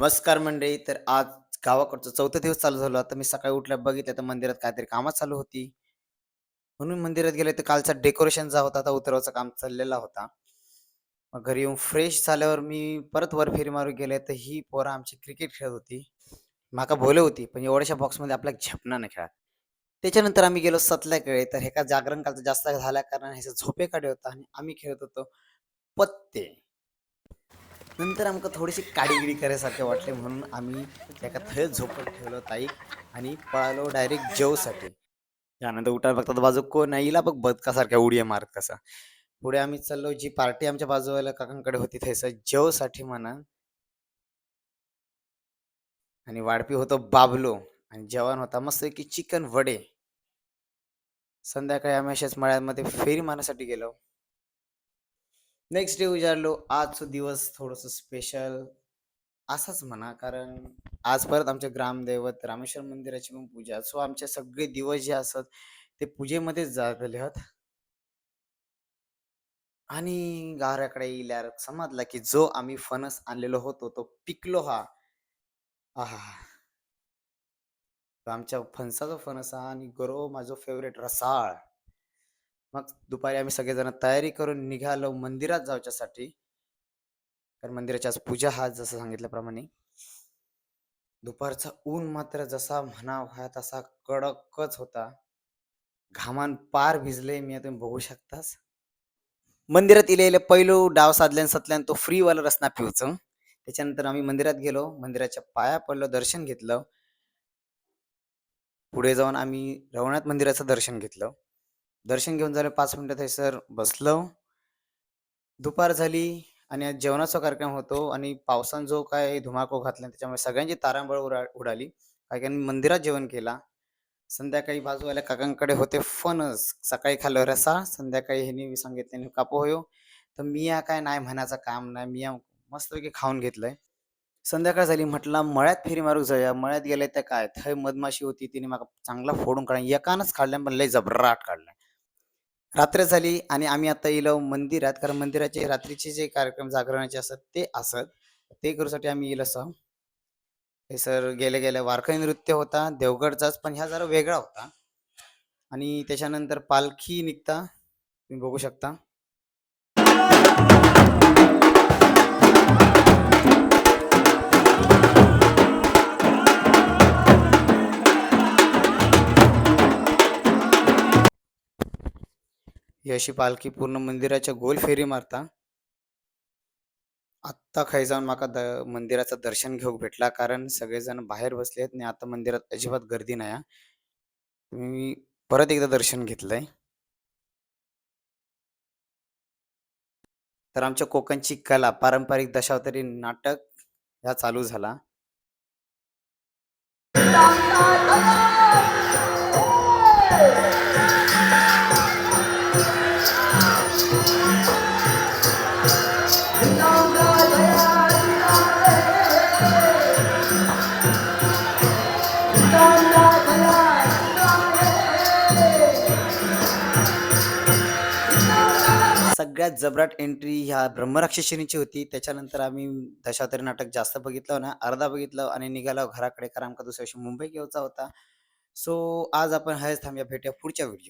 नमस्कार मंडळी. तर आज गावाकडचं चौथा दिवस चालू झाला. आता मी सकाळी उठल्या बघितलं तर मंदिरात काहीतरी कामं चालू होती. म्हणून मंदिरात गेले तर कालचा डेकोरेशनचा होता, आता उतरवायचं काम चाललेला होता. मग घरी येऊन फ्रेश झाल्यावर मी परत वर फेरी मारून गेले, तर ही पोरं आमची क्रिकेट खेळत होती. माका भोले होती, पण एवढ्याशा बॉक्समध्ये आपल्या झेपणार नाही खेळात. त्याच्यानंतर आम्ही गेलो सतल्याकडे, तर ह्याका जागरण कालचं जास्त झाल्या कारणाने ह्याचा झोपेकडे होता आणि आम्ही खेळत होतो पत्ते. नंतर आमकां थोडीशी काडीगिडी करायसारखे वाटले म्हणून आम्ही एका थंय झोपत ठेवलं ताईक आणि पळालो डायरेक्ट जेवसाठी. त्यानंतर उठायला बघतात बाजू कोण नाही, बघ बदकासारख्या उडीया मारत कसा. पुढे आम्ही चाललो, जी पार्टी आमच्या बाजूवाल्या काकांकडे होती थंयसर जेवसाठी म्हणा. आणि वाढपी होतो बाबलो आणि जेवण होता मस्त की चिकन वडे. संध्याकाळी आम्ही अशाच मळ्यामध्ये फेरी मारण्यासाठी गेलो. नेक्स्ट डे विचारलो आजचा दिवस थोडंसं स्पेशल असाच म्हणा, कारण आज परत आमच्या ग्रामदैवत रामेश्वर मंदिराची पण पूजा. सो आमचे सगळे दिवस जे असत ते पूजेमध्येच जातले आहेत. आणि गाऱ्याकडे येल्यावर समजला, की जो आम्ही फणस आणलेलो होतो, तो पिकलो हा. आहा तो आमच्या फणसाचा फणस हा आणि गरो माझो फेवरेट रसाळ. मग दुपारी आम्ही सगळेजण तयारी करून निघालो मंदिरात जाऊच्यासाठी. कारण मंदिराची आज पूजा हा जसं सांगितल्याप्रमाणे. दुपारचा ऊन मात्र जसा म्हणावा तसा कडकच होता. घामान पार भिजले मी, तुम्ही बघू शकतास मंदिरात इले-इले पहिलो डाव साधल्यान सतल्यान तो फ्रीवाला रसना पिऊचं. त्याच्यानंतर आम्ही मंदिरात गेलो. मंदिराच्या पाया पडलो, दर्शन घेतलं. पुढे जाऊन आम्ही रवनाथ मंदिराचं दर्शन घेतलं. दर्शन घेऊन झालं 5 मिनिटं सर बसलो. दुपार झाली आणि आज जेवणाचा कार्यक्रम होतो आणि पावसानं जो काय धुमाको घातला त्याच्यामुळे सगळ्यांची तारांबळ उडा उडाली. काही-काहींनी मंदिरात जेवण केला. संध्याकाळी बाजूवाल्या काकांकडे होते फणस. सकाळी खाल्लं रसा संध्याकाळी ह्यांनी सांगितलं कापो होयो. तर मी या काय नाही म्हणायचं काम नाही. मिया मस्तपैकी खाऊन घेतलंय. संध्याकाळ झाली म्हटलं मळ्यात फेरी मारू जाऊया. मळ्यात गेले तर काय थंय मधमाशी होती तिने मला चांगला फोडून काढला. एकानच काढलं पण लय जबराट काढलं रात्र झाली आणि आम्ही आता येलो मंदिरात कारण मंदिराचे रात्रीचे जे कार्यक्रम जागरणाचे असतात ते असत. ते करूसाठी आम्ही येईल असं हे सर गेल्या-गेल्या वारकरी नृत्य होता देवगडचाच, पण ह्या जरा वेगळा होता. आणि त्याच्यानंतर पालखी निघता तुम्ही बघू शकता. ही अशी पालखी पूर्ण मंदिराच्या गोल फेरी मारता. आत्ता खाली जाऊन माका द मंदिराचं दर्शन घेऊक भेटला, कारण सगळेजण बाहेर बसले आहेत आणि आता मंदिरात अजिबात गर्दी नाही मी परत एकदा दर्शन घेतलंय. तर आमच्या कोकणची कला, पारंपरिक दशावतारी नाटक ह्या चालू झाला. सगळ्यात जबराट एंट्री ह्या ब्रह्मराक्षसिनीची होती. त्याच्यानंतर आम्ही दशावतारी नाटक जास्त बघितलं ना अर्धा बघितलं आणि निघालो घराकडे, कारण आमका दुसऱ्या दिवशी मुंबई येऊचा होता. सो आज आपण हायच थांबूया. भेटूया पुढच्या व्हिडिओ